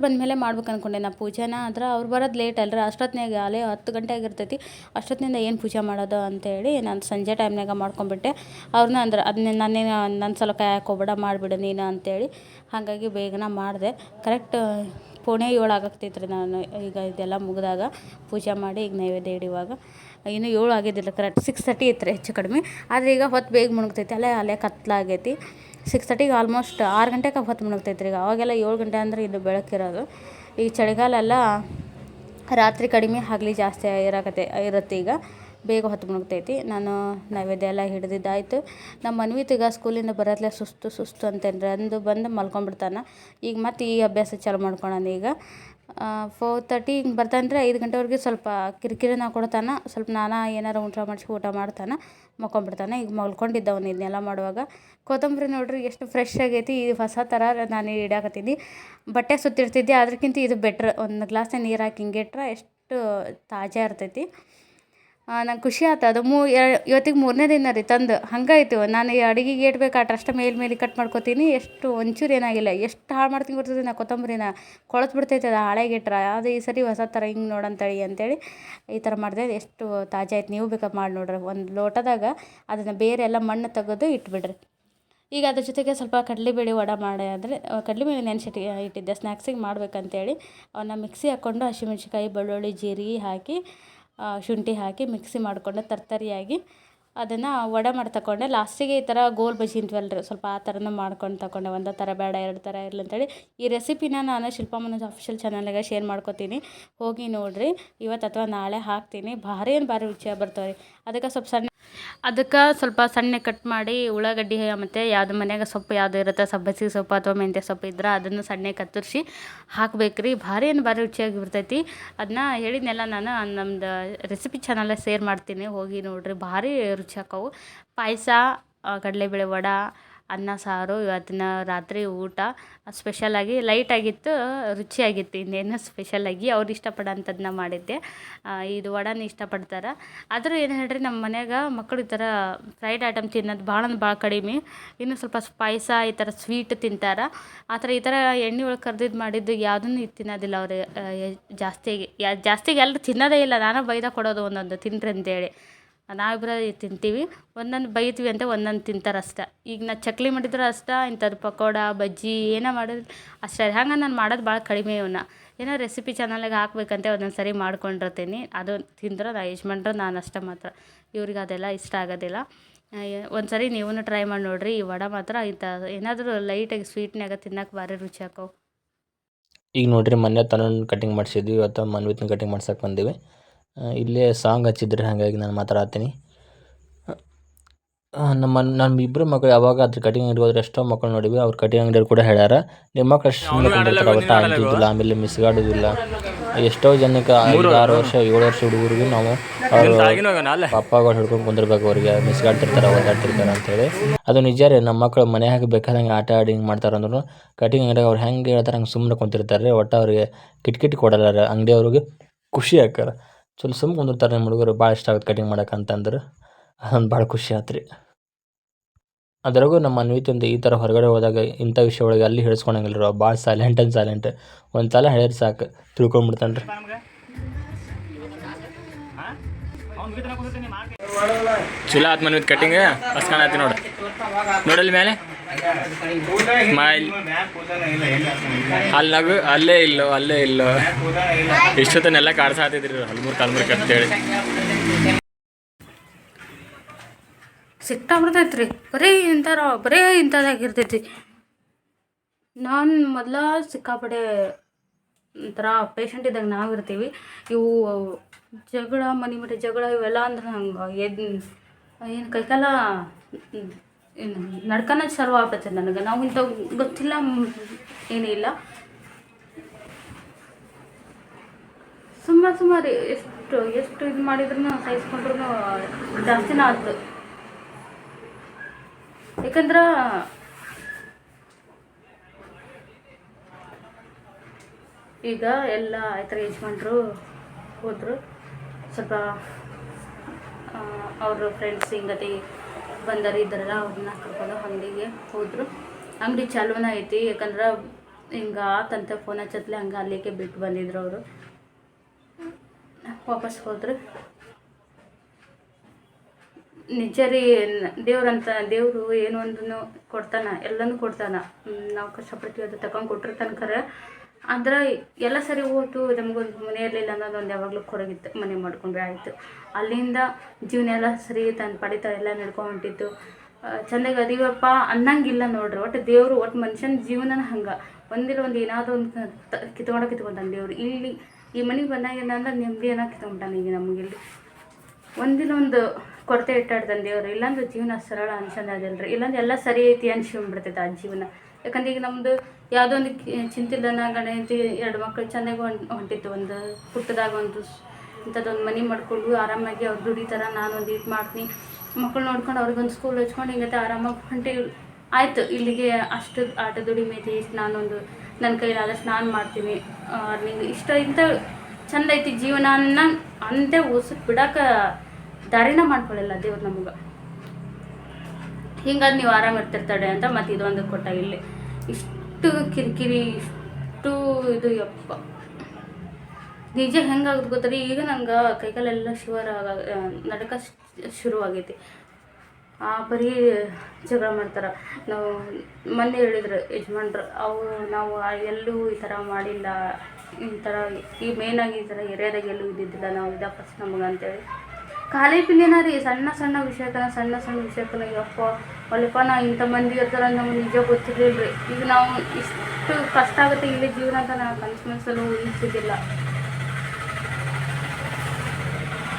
ಬಂದ ಮೇಲೆ ಮಾಡ್ಬೇಕು ಅಂದ್ಕೊಂಡೆ ನಾ ಪೂಜೆನ. ಆದ್ರೆ ಅವ್ರು ಬರೋದು ಲೇಟ್ ಅಲ್ರಿ. ಅಷ್ಟೊತ್ತಿನಾಗ ಅಲ್ಲೇ ಹತ್ತು ಗಂಟೆ ಆಗಿರ್ತೈತಿ. ಅಷ್ಟೊತ್ತಿನಿಂದ ಏನು ಪೂಜೆ ಮಾಡೋದು ಅಂತೇಳಿ ನಾನು ಸಂಜೆ ಟೈಮ್ನಾಗ ಮಾಡ್ಕೊಂಬಿಟ್ಟೆ. ಅವ್ರನ್ನ ಅಂದ್ರೆ ಅದನ್ನ ನಾನೇನು ನನ್ನ ಸಲ ಕಾಯಕ್ಕೆ ಹೋಗ್ಬೇಡ ಮಾಡಿಬಿಡು ನೀನು ಅಂತೇಳಿ ಹಾಗಾಗಿ ಬೇಗನೆ ಮಾಡಿದೆ. ಕರೆಕ್ಟ್ ಪೋಣೆ ಏಳು ಆಗತ್ತೈತೆ ರೀ ನಾನು. ಈಗ ಇದೆಲ್ಲ ಮುಗಿದಾಗ ಪೂಜೆ ಮಾಡಿ ಈಗ ನೈವೇದ್ಯ ಇಡುವಾಗ ಇನ್ನೂ ಏಳು ಆಗಿದ್ದಿಲ್ಲ ಕರೆಕ್ಟ್ ಸಿಕ್ಸ್ ತರ್ಟಿ ಇತ್ತು ರೀ ಹೆಚ್ಚು ಕಡಿಮೆ. ಆದರೆ ಈಗ ಹೊತ್ತು ಬೇಗ ಮುಣಗ್ತೈತಿ, ಅಲ್ಲೇ ಅಲ್ಲೇ ಕತ್ಲಾಗೈತಿ ಸಿಕ್ಸ್ ತರ್ಟಿಗೆ ಆಲ್ಮೋಸ್ಟ್ ಆರು ಗಂಟೆಗೆ ಹೊತ್ತು ಮುಣಗ್ತೈತ್ರಿ ಈಗ. ಅವಾಗೆಲ್ಲ ಏಳು ಗಂಟೆ ಅಂದ್ರೆ ಇದು ಬೆಳಕಿರೋದು ಈಗ ಚಳಿಗಾಲ ಎಲ್ಲ ರಾತ್ರಿ ಕಡಿಮೆ ಹಗಲಿ ಜಾಸ್ತಿ ಇರಾಕತ್ತೆ, ಇರುತ್ತೆ ಈಗ. ಬೇಗ ಹೊತ್ತು ಮುಳುಗ್ತೈತಿ. ನಾನು ನೈವೇದ್ಯ ಎಲ್ಲ ಹಿಡಿದಿದ್ದಾಯ್ತು. ನಮ್ಮ ಮನ್ವಿತಿಗ ಸ್ಕೂಲಿಂದ ಬರತ್ಲೆ ಸುಸ್ತು ಸುಸ್ತು ಅಂತೇನ್ರಿ. ಅಂದು ಬಂದು ಮಲ್ಕೊಂಡ್ಬಿಡ್ತಾನೆ ಈಗ ಮತ್ತೆ ಈ ಅಭ್ಯಾಸ ಚಾಲು ಮಾಡ್ಕೊಳ್ಳೋಣ ಈಗ. ಫೋರ್ ತರ್ಟಿ ಹಿಂಗೆ ಬರ್ತಾನೆ ಐದು ಗಂಟೆವರೆಗೆ ಸ್ವಲ್ಪ ಕಿರಿಕಿರಿನ ಕೊಡ್ತಾನೆ. ಸ್ವಲ್ಪ ನಾನು ಏನಾರು ಊಟ ಮಾಡಿಸಿ ಊಟ ಮಾಡ್ತಾನೆ. ಮಲ್ಕೊಂಡ್ಬಿಡ್ತಾನೆ ಈಗ ಮಲ್ಕೊಂಡಿದ್ದವನು ಇದನ್ನೆಲ್ಲ ಮಾಡುವಾಗ. ಕೊತ್ತಂಬರಿ ನೋಡ್ರಿ ಎಷ್ಟು ಫ್ರೆಶ್ ಆಗೈತಿ. ಇದು ಹೊಸ ಥರ ನಾನು ಇಡಾಕತ್ತೀನಿ ಬಟ್ಟೆ ಸುತ್ತಿರ್ತಿದ್ದೆ. ಅದಕ್ಕಿಂತ ಇದು ಬೆಟ್ರ್ ಒಂದು ಗ್ಲಾಸ್ ನೀರು ಹಾಕಿ ಹಿಂಗೆ ಇಟ್ರೆ ಎಷ್ಟು ತಾಜಾ ಇರ್ತೈತಿ. ನಂಗೆ ಖುಷಿ ಆಯ್ತು ಅದು ಮೂ ಇವತ್ತಿಗೆ ಮೂರನೇ ದಿನ ರೀ ತಂದು. ಹಂಗಾಯ್ತು. ನಾನು ಈ ಅಡುಗೆಗೆ ಗೇಟ್ ಬೇಕು ಅಷ್ಟು ಮೇಲೆ ಮೇಲೆ ಕಟ್ ಮಾಡ್ಕೊತೀನಿ. ಎಷ್ಟು ಒಂಚೂರು ಏನಾಗಿಲ್ಲ. ಎಷ್ಟು ಹಾಳು ಮಾಡ್ತೀನಿ ಬರ್ತದೆ ನಾ ಕೊತ್ತಂಬರಿನ. ಕೊಳತ್ ಬಿಡ್ತೈತೆ ಅದು ಹಳೆ ಇಟ್ರೆ ಅದು ಈ ಸರಿ ಹೊಸ ಥರ ಹಿಂಗೆ ನೋಡಂತೇಳಿ ಅಂತೇಳಿ ಈ ಥರ ಮಾಡಿದೆ. ಎಷ್ಟು ತಾಜಾ ಆಯ್ತು. ನೀವು ಬೇಕಾ ಮಾಡಿ ನೋಡ್ರಿ. ಒಂದು ಲೋಟದಾಗ ಅದನ್ನು ಬೇರೆ ಎಲ್ಲ ಮಣ್ಣು ತೆಗೆದು ಇಟ್ಬಿಡ್ರಿ. ಈಗ ಅದ್ರ ಜೊತೆಗೆ ಸ್ವಲ್ಪ ಕಡಲೆಬೇಳೆ ವಡೆ ಮಾಡಿ ಅಂದರೆ ಕಡಲೆಬೇಳೆ ನೆನೆಸಿಟ್ಟು ಇಟ್ಟಿದ್ದೆ? ಸ್ನ್ಯಾಕ್ಸಿಗೆ ಮಾಡ್ಬೇಕಂತೇಳಿ. ಅವನ್ನ ಮಿಕ್ಸಿ ಹಾಕ್ಕೊಂಡು ಹಸಿಮೆಣ್ಸಿಕಾಯಿ ಬೆಳ್ಳುಳ್ಳಿ, ಜೀರಿಗೆ ಹಾಕಿ ಶುಂಠಿ ಹಾಕಿ ಮಿಕ್ಸಿ ಮಾಡಿಕೊಂಡು ತರ್ತರಿಯಾಗಿ ಅದನ್ನು ವಡೆ ಮಾಡಿ ತಗೊಂಡೆ ಲಾಸ್ಟಿಗೆ ಈ ಥರ ಗೋಲ್ ಬಜ್ಜಿ ಅಂತೀವಲ್ರಿ ಸ್ವಲ್ಪ ಆ ಥರನೂ ಮಾಡ್ಕೊಂಡು ತಗೊಂಡೆ ಒಂದೇ ಥರ ಬೇಡ, ಎರಡು ಥರ ಇರಲಿ ಅಂತೇಳಿ. ಈ ರೆಸಿಪಿನ ನಾನು ಶಿಲ್ಪಾ ಮನೋಜ್ ಅಫಿಷಿಯಲ್ ಚಾನಲ್ಗೆ ಶೇರ್ ಮಾಡ್ಕೊತೀನಿ. ಹೋಗಿ ನೋಡಿರಿ. ಇವತ್ತು ಅಥವಾ ನಾಳೆ ಹಾಕ್ತೀನಿ. ಭಾರಿ ಏನು ಭಾರಿ ರುಚಿಯಾಗಿ ಬರ್ತಾವೆ ಅದಕ್ಕೆ ಸ್ವಲ್ಪ ಸಣ್ಣ ಅದಕ್ಕೆ ಸ್ವಲ್ಪ ಸಣ್ಣ ಕಟ್ ಮಾಡಿ ಉಳ್ಳಾಗಡ್ಡಿ ಮತ್ತು ಯಾವುದು ಮನೆಯಾಗ ಸೊಪ್ಪು ಯಾವುದು ಇರುತ್ತೆ ಸಬ್ಬಸಿಗೆ ಸೊಪ್ಪು ಅಥವಾ ಮೆಂತ್ಯ ಸೊಪ್ಪು ಇದ್ರೆ ಅದನ್ನು ಸಣ್ಣ ಕತ್ತರಿಸಿ ಹಾಕ್ಬೇಕು ರೀ ಭಾರಿ ಏನು ಭಾರಿ ರುಚಿಯಾಗಿ ಬರ್ತೈತಿ. ಅದನ್ನ ಹೇಳಿದ್ನೆಲ್ಲ ನಾನು ನಮ್ಮದು ರೆಸಿಪಿ ಚಾನಲ್ಲ ಶೇರ್ ಮಾಡ್ತೀನಿ. ಹೋಗಿ ನೋಡಿರಿ. ಭಾರಿ ರುಚಿ ಹಾಕವು ಪಾಯಸ ಕಡಲೆಬೇಳೆ ವಡ, ಅನ್ನ, ಸಾರು, ಇವತ್ತಿನ ರಾತ್ರಿ ಊಟ. ಸ್ಪೆಷಲಾಗಿ ಲೈಟಾಗಿತ್ತು ರುಚಿಯಾಗಿತ್ತು. ಇನ್ನೇನು ಸ್ಪೆಷಲಾಗಿ ಅವ್ರು ಇಷ್ಟಪಡೋಂಥದ್ದನ್ನ ಮಾಡಿದ್ದೆ. ಇದು ವಡಾನ ಇಷ್ಟಪಡ್ತಾರೆ. ಆದರೂ ಏನು ಹೇಳ್ರಿ ನಮ್ಮ ಮನೆಯಾಗ ಮಕ್ಕಳು ಈ ಥರ ಫ್ರೈಡ್ ಐಟಮ್ ತಿನ್ನೋದು ಭಾಳ ಭಾಳ ಕಡಿಮೆ. ಇನ್ನು ಸ್ವಲ್ಪ ಪಾಯಸ ಈ ಥರ ಸ್ವೀಟ್ ತಿಂತಾರೆ. ಆ ಥರ ಈ ಥರ ಎಣ್ಣೆ ಒಳಗೆ ಕರ್ದಿದ್ದು ಮಾಡಿದ್ದು ಯಾವುದನ್ನು ತಿನ್ನೋದಿಲ್ಲ ಅವರು. ಜಾಸ್ತಿಯಾಗಿ, ಯಾ ಜಾಸ್ತಿಗೆ ಎಲ್ಲರೂ ತಿನ್ನೋದೇ ಇಲ್ಲ. ನಾನು ಬೈದ ಕೊಡೋದು ಒಂದೊಂದು ತಿನ್ನಿರಿ ಅಂತೇಳಿ. ನಾವಿಬ್ಬರ ತಿಂತೀವಿ. ಒಂದೊಂದು ಬೈತೀವಿ ಅಂತ ಒಂದೊಂದು ತಿಂತಾರೆ ಅಷ್ಟೆ. ಈಗ ನಾ ಚಕ್ಲಿ ಮಾಡಿದ್ರೆ ಅಷ್ಟೆ ಇಂಥದ್ದು ಪಕೋಡ, ಬಜ್ಜಿ, ಏನೇ ಮಾಡಿದ್ರೆ ಅಷ್ಟೇ. ಹಂಗೆ ನಾನು ಮಾಡೋದು ಭಾಳ ಕಡಿಮೆ ಇವನ್ನ ಏನೋ ರೆಸಿಪಿ ಚಾನಲ್ಗೆ ಹಾಕ್ಬೇಕಂತ ಒಂದೊಂದು ಸರಿ ಮಾಡ್ಕೊಂಡಿರ್ತೀನಿ. ಅದು ತಿಂದ್ರೆ ನಾ ಯಜಮಾನ್ರು ನಾನು ಅಷ್ಟೇ ಮಾತ್ರ. ಇವ್ರಿಗೆ ಅದೆಲ್ಲ ಇಷ್ಟ ಆಗೋದಿಲ್ಲ. ಒಂದು ಸರಿ ನೀವು ಟ್ರೈ ಮಾಡಿ ನೋಡಿರಿ. ಈ ವಡೆ ಮಾತ್ರ ಇಂಥ ಏನಾದರೂ ಲೈಟಾಗಿ ಸ್ವೀಟ್ನಾಗ ತಿನ್ನೋಕೆ ಭಾರಿ ರುಚಿ ಹಾಕೋ ಈಗ ನೋಡಿರಿ ಮೊನ್ನೆ ತನ್ನ ಕಟಿಂಗ್ ಮಾಡಿಸಿದ್ವಿ. ಇವತ್ತು ಮನ್ವಿತ್ನ ಕಟಿಂಗ್ ಮಾಡ್ಸೋಕೆ ಬಂದೀವಿ. ಇಲ್ಲೇ ಸಾಂಗ್ ಹಚ್ಚಿದ್ರಿ ಹಾಗಾಗಿ ನಾನು ಮಾತಾಡತ್ತೀನಿ ನಮ್ಮ ನಮ್ಮ ಇಬ್ಬರು ಮಕ್ಕಳು ಯಾವಾಗ ಅದ್ರ ಕಟಿಂಗ್ ಅಂಗಡಿ ಹೋದ್ರೆ ಎಷ್ಟೋ ಮಕ್ಕಳು ನೋಡಿವಿ ಅವ್ರು ಕಟಿಂಗ್ ಅಂಗಡಿಯವ್ರು ಕೂಡ ಹೇಳ್ಯಾರ. ನಿಮ್ಮ ಮಕ್ಳು ಆಮೇಲೆ ಮಿಸ್ಗಾಡೋದಿಲ್ಲ ಎಷ್ಟೋ ಜನಕ್ಕೆ ಐದು ಆರು ವರ್ಷ ಏಳು ವರ್ಷ ಹುಡುಗರಿಗೂ ನಾವು ಅವರು ಪಪ್ಪಗಳು ಹಿಡ್ಕೊಂಡು ಕುಂದಿರ್ಬೇಕು ಅವ್ರಿಗೆ ಮಿಸ್ಗಾಡ್ತಿರ್ತಾರೆ ಓದಾಡ್ತಿರ್ತಾರೆ ಅಂತೇಳಿ ಅದು ನಿಜ ರೀ ನಮ್ಮ ಮಕ್ಕಳು ಮನ್ಯಾಗ ಬೇಕಾದಂಗೆ ಆಟ ಆಡಿ ಹಿಂಗೆ ಮಾಡ್ತಾರೆ ಅಂದ್ರೂ ಕಟಿಂಗ್ ಅಂಗಡಿಯಾಗ ಅವ್ರು ಹೆಂಗೆ ಹೇಳ್ತಾರೆ ಹಂಗೆ ಸುಮ್ಮನೆ ಕುಂತಿರ್ತಾರೆ ರೀ ಒಟ್ಟು ಅವ್ರಿಗೆ ಕಿಟ್ಕಿಟ್ ಕಿಟ್ ಕೊಡಲ್ಲ ಅಂಗಡಿಯವ್ರಿಗೆ ಖುಷಿ ಆಕ್ಕಾರ ಚಲೋ ಸುಮ್ಮ ಕುಂದಿರ್ತಾರೆ ನಿಮ್ಮ ಹುಡುಗರು. ಭಾಳ ಇಷ್ಟ ಆಗುತ್ತೆ ಕಟಿಂಗ್ ಮಾಡಕ್ಕೆ ಅಂತಂದ್ರೆ. ಅದೊಂದು ಭಾಳ ಖುಷಿ ಆಯ್ತು ರೀ ಅದ್ರಾಗೂ ನಮ್ಮ ಅನ್ವಿತಿಂದ ಈ ಥರ ಹೊರಗಡೆ ಹೋದಾಗ ಇಂಥ ವಿಷಯ ಒಳಗೆ ಅಲ್ಲಿ ಹಿಡಿಸ್ಕೊಳಂಗಿಲ್ಲ ರೀ ಭಾಳ ಸೈಲೆಂಟ್ ಆ್ಯಂಡ್ ಸೈಲೆಂಟ್ ಒಂದು ಸಲ ಹೇಳಿದ್ರೆ ಸಾಕು. ತಿಳ್ಕೊಂಡ್ಬಿಡ್ತಾನೆ ರೀ. ಚಲೋ ಆತ್ ಮನ್ವಿತ್ ಕಟಿಂಗ್. ಮಸ್ತ್ ಆಯ್ತು ನೋಡಿ. ನೋಡಲ್ಲಿ ಮೇಲೆ ಅಲ್ಲಿ ನಗು, ಅಲ್ಲೇ ಇಲ್ಲೋ ಅಲ್ಲೇ ಇಲ್ಲೋ. ಇಷ್ಟೊತ್ತನ್ನೆಲ್ಲ ಕಾಡ್ಸಾತಿದ್ರಿ ಹಲ್ಮೂರ್ ಕಲ್ಮೂರ್ ಕಟ್ತೇಳಿ ಸಿಕ್ಟಾಗ್ಬಿಡ್ತೈತೆ ರೀ ಬರೀ ಇಂಥರ, ಬರೀ ಇಂಥದಾಗಿರ್ತೈತಿ ನಾನು ಮೊದಲ ಸಿಕ್ಕಾಪಡೆ ಒಂಥರ ಪೇಷಂಟ್ ಇದ್ದಾಗ ನಾವು ಇರ್ತೀವಿ ಇವು ಜಗಳ ಮನೆ ಮನೆ ಜಗಳ ಇವೆಲ್ಲ ಅಂದ್ರೆ ನಂಗೆ ಎದ್ದು ಏನು ಕೈಕಾಲ ಏನು ನಡ್ಕನ ಸರ್ವ ಆಗತ್ತೆ ನನಗೆ. ನಾವು ಇಂಥವು ಗೊತ್ತಿಲ್ಲ ಏನಿಲ್ಲ ಸುಮ್ಮ ಸುಮಾರು ಎಷ್ಟು ಎಷ್ಟು ಇದು ಮಾಡಿದ್ರು ಸಹಿಸ್ಕೊಂಡ್ರು ಜಾಸ್ತಿನ ಆಯ್ತು. ಯಾಕಂದ್ರೆ, ಈಗ ಎಲ್ಲ ಆಯ್ತರ ಯಜಮಾನ್ರು ಹೋದರು. ಸ್ವಲ್ಪ ಅವ್ರ ಫ್ರೆಂಡ್ಸ್ ಹಿಂಗತಿ ಬಂದರು, ಇದ್ದಾರಲ್ಲ, ಅವ್ರನ್ನ ಕರ್ಕೊಂಡು ಅಂಗಡಿಗೆ ಹೋದರು. ಅಂಗಡಿ ಚಾಲೂನ ಐತಿ, ಯಾಕಂದ್ರೆ ಹಿಂಗೆ ಆತಂತ ಫೋನ್ ಹಚ್ಚತ್ಲೆ ಹಂಗೆ ಅಲ್ಲಿಗೆ ಬಿಟ್ಟು ಬಂದಿದ್ರು ಅವರು. ವಾಪಸ್ ಹೋದ್ರು. ನಿಜ ರೀ, ದೇವ್ರಂತ, ದೇವರು ಏನು ಒಂದನ್ನು ಕೊಡ್ತಾನ, ಎಲ್ಲನೂ ಕೊಡ್ತಾನ. ನಾವು ಕಷ್ಟಪಡ್ತೀವಿ ಅದು ತಗೊಂಡು ಕೊಟ್ಟಿರ್ತಾನೆ ಖರೆ ಆದ್ರೆ ಎಲ್ಲ ಸರಿ ಹೋಯ್ತು, ನಮಗೊಂದು ಮನೆ ಇರಲಿಲ್ಲ ಅನ್ನೋದು ಒಂದು ಯಾವಾಗಲೂ ಕೊರಗಿತ್ತು ಮನೆ ಮಾಡ್ಕೊಂಡ್ರೆ ಆಯಿತು. ಅಲ್ಲಿಂದ ಜೀವನ ಎಲ್ಲ ಸರಿ ತನ್ನ ಪಡಿತ ಎಲ್ಲ ನಡ್ಕೊಂಡ್ಬಿಟ್ಟಿತ್ತು. ಚೆನ್ನಾಗಿ ಅದೀವಪ್ಪ ಅನ್ನಂಗಿಲ್ಲ ನೋಡ್ರಿ, ಒಟ್ಟು ದೇವರು, ಒಟ್ಟು ಮನುಷ್ಯನ ಜೀವನನ ಹಂಗೆ. ಒಂದಿಲ್ಲ ಒಂದು ಏನಾದರೂ ಒಂದು ಕಿತ್ಕೊಂಡ ಕಿತ್ಕೊಂತಾನೆ ದೇವರು ಇಲ್ಲಿ ಈ ಮನೆಗೆ ಬಂದಾಗ ಅಂದ್ರೆ ನೆಮ್ಮದಿ ಏನೋ ಕಿತ್ಕೊಂಡಾನೆ ಈಗ ನಮಗಿಲ್ಲಿ. ಒಂದಿಲ್ಲ ಒಂದು ಕೊರತೆ ಇಟ್ಟಾಡ್ತಾನೆ ದೇವರು. ಇಲ್ಲಾಂದ್ರೆ ಜೀವನ ಸರಳ ಅನ್ಸೋದಿಲ್ರಿ ಇಲ್ಲಾಂದ್ರೆ ಎಲ್ಲ ಸರಿ ಐತಿ ಅನ್ಸ್ಕೊಂಡ್ಬಿಡ್ತೈತೆ ಆ ಜೀವನ. ಯಾಕಂದ್ರೆ ಈಗ ನಮ್ಮದು ಯಾವುದೋ ಒಂದು ಚಿಂತಿಲ್ಲನ ಗಣತಿ ಎರಡು ಮಕ್ಕಳು ಚೆನ್ನಾಗಿ ಹೊಂಟ್ ಹೊಂಟಿತ್ತು. ಒಂದು ಪುಟ್ಟದಾಗ ಒಂದು ಇಂಥದ್ದೊಂದು ಮನೆ ಮಾಡಿಕೊಂಡು ಆರಾಮಾಗಿ ಅವ್ರು ದುಡಿತಾರ ನಾನು ಒಂದು ಇದು ಮಾಡ್ತೀನಿ. ಮಕ್ಕಳು ನೋಡ್ಕೊಂಡು ಅವ್ರಿಗೊಂದು ಸ್ಕೂಲ್ ಹಚ್ಕೊಂಡು ಹಿಂಗತ್ತೆ ಆರಾಮಾಗಿ ಹೊಂಟಿ ಆಯಿತು. ಇಲ್ಲಿಗೆ ಅಷ್ಟು ಆಟ ದುಡಿಮೆ ಐತಿ ಇಷ್ಟು ನಾನೊಂದು ನನ್ನ ಕೈಲಾದಷ್ಟು ನಾನು ಮಾಡ್ತೀನಿ. ನಿಂಗೆ ಇಷ್ಟ ಇಂಥ ಚಂದ ಐತಿ ಜೀವನ ಅಂದೆ ಉಸು ಬಿಡಕ ದಾರಿನ ಮಾಡ್ಕೊಳ್ಳಲ್ಲ ದೇವ್ರು ನಮಗೆ. ಹಿಂಗಾಗಿ ನೀವು ಆರಾಮ ಇರ್ತಿರ್ತಾಳೆ ಅಂತ ಮತ್ತೆ ಇದೊಂದು ಕೊಟ್ಟ ಇಲ್ಲಿ. ಇಷ್ಟು ಕಿರಿಕಿರಿ, ಇಷ್ಟು ಇದು ಯಪ್ಪ. ನಿಜ ಹೆಂಗಾಗುತ್ತೆ ಗೊತ್ತಾರೆ? ಈಗ ನಂಗೆ ಕೈಕಾಲೆಲ್ಲ ಶಿವರ ನಡಕ ಶುರುವಾಗೈತಿ. ಆ ಬರೀ ಜಗಳ ಮಾಡ್ತಾರೆ. ನಾವು ಮೊನ್ನೆ ಹೇಳಿದ್ರು ಯಜಮಾನ್ರು, ಅವು ನಾವು ಎಲ್ಲೂ ಈ ಥರ ಮಾಡಿಲ್ಲ. ಈ ಥರ ಈ ಮೇಯ್ನಾಗಿ ಈ ಥರ ಏರಿಯಾದಾಗ ಎಲ್ಲೂ ಇದ್ದಿದ್ದಿಲ್ಲ. ನಾವು ಇದ ಫಸ್ಟ್ ನಮಗೆ ಅಂತೇಳಿ. ಖಾಲಿ ಪಿನ್ನೇನಾರಿ ಸಣ್ಣ ಸಣ್ಣ ವಿಷಯಕ್ಕನ ಸಣ್ಣ ಸಣ್ಣ ವಿಷಯಕ್ಕನ ಯಪ್ಪ ಒಲ್ಲಪ್ಪ ನಾ ಇಂಥ ಮಂದಿ ಇರ್ತಾರೆ ನಮ್ಗೆ ನಿಜ ಗೊತ್ತಿರಲಿಲ್ಲ ರೀ. ಈಗ ನಾವು ಇಷ್ಟು ಕಷ್ಟ ಆಗುತ್ತೆ ಇಲ್ಲಿ ಜೀವನ ಅಂತ ನಾವು ಕನಸು ಮನಸ್ಸಲ್ಲೂ ಊಹಿಸಿದ್ದಿಲ್ಲ.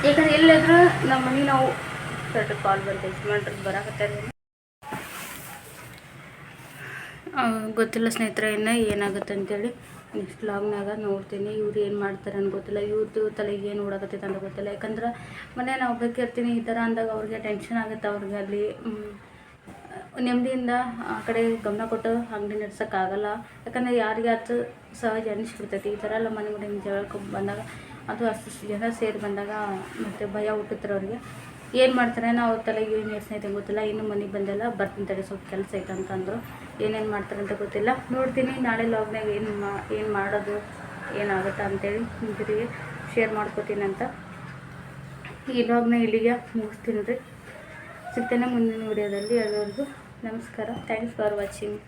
ಯಾಕಂದ್ರೆ ಎಲ್ಲಿದ್ರು ನಮ್ಮ ಮನೆ ನಾವು ಕರೆಕ್ಟ್ ಕಾಲ್ ಬಂತು ಯಜಮಾನ್ರಿಗೆ ಬರಾಕತ್ತಾರೆ ಗೊತ್ತಿಲ್ಲ ಸ್ನೇಹಿತರೆ, ಇನ್ನು ಏನಾಗುತ್ತೆ ಅಂತೇಳಿ. ನೆಕ್ಸ್ಟ್ ಲಾಗ್ನಾಗ ನೋಡ್ತೀನಿ, ಇವ್ರು ಏನು ಮಾಡ್ತಾರೆ ಅಂತ ಗೊತ್ತಿಲ್ಲ. ಇವ್ರದ್ದು ತಲೆಗೆ ಏನು ಓಡಾಕತ್ತೈತೆ ಅಂತ ಗೊತ್ತಿಲ್ಲ. ಯಾಕಂದ್ರೆ ಮನೆ ನಾವು ಬೇಕಿರ್ತೀನಿ ಈ ಥರ ಅಂದಾಗ ಅವ್ರಿಗೆ ಟೆನ್ಷನ್ ಆಗುತ್ತೆ, ಅವ್ರಿಗೆ ಅಲ್ಲಿ ನೆಮ್ಮದಿಯಿಂದ ಆ ಕಡೆ ಗಮನ ಕೊಟ್ಟು ಅಂಗಡಿ ನಡ್ಸೋಕ್ಕಾಗಲ್ಲ. ಯಾಕಂದರೆ ಯಾರಿಗೆ ಅದು ಸಹಜ ಅನಿಸ್ಬಿಡ್ತೈತಿ. ಈ ಥರ ಎಲ್ಲ ಮನೆ ಮನೆ ಜಗಳಕ್ಕೆ ಬಂದಾಗ, ಅದು ಅಷ್ಟು ಜನ ಸೇರಿ ಬಂದಾಗ ಮತ್ತು ಭಯ ಹುಟ್ಟುತ್ತಾರೆ ಅವ್ರಿಗೆ. ಏನು ಮಾಡ್ತಾರೆ? ನಾವು ತಲೆಗೆ ಏನು ಯೋಚನೆ ಗೊತ್ತಿಲ್ಲ. ಇನ್ನೂ ಮನೆಗೆ ಬಂದೆಲ್ಲ ಬರ್ತೀನಿ ತಡೆ, ಸ್ವಲ್ಪ ಕೆಲಸ ಐತೆ ಅಂತಂದರು ಏನೇನು ಮಾಡ್ತಾರೆ ಅಂತ ಗೊತ್ತಿಲ್ಲ. ನೋಡ್ತೀನಿ, ನಾಳೆ ಲಾಗ್ನಾಗ ಏನು ಮಾ, ಏನು ಮಾಡೋದು, ಏನಾಗುತ್ತೆ ಅಂತೇಳಿ ನಿಮ್ಮ ಜೊತೆಗೆ ಶೇರ್ ಮಾಡ್ಕೋತೀನಿ ಅಂತ. ಈ ಲಾಗ್ನ ಇಲ್ಲಿಗೆ ಮುಗಿಸ್ತೀನಿ ರೀ. ಸಿಗ್ತೇನೆ ಮುಂದಿನ ವಿಡಿಯೋದಲ್ಲಿ ಎಲ್ಲರಿಗೂ ನಮಸ್ಕಾರ. Thanks for watching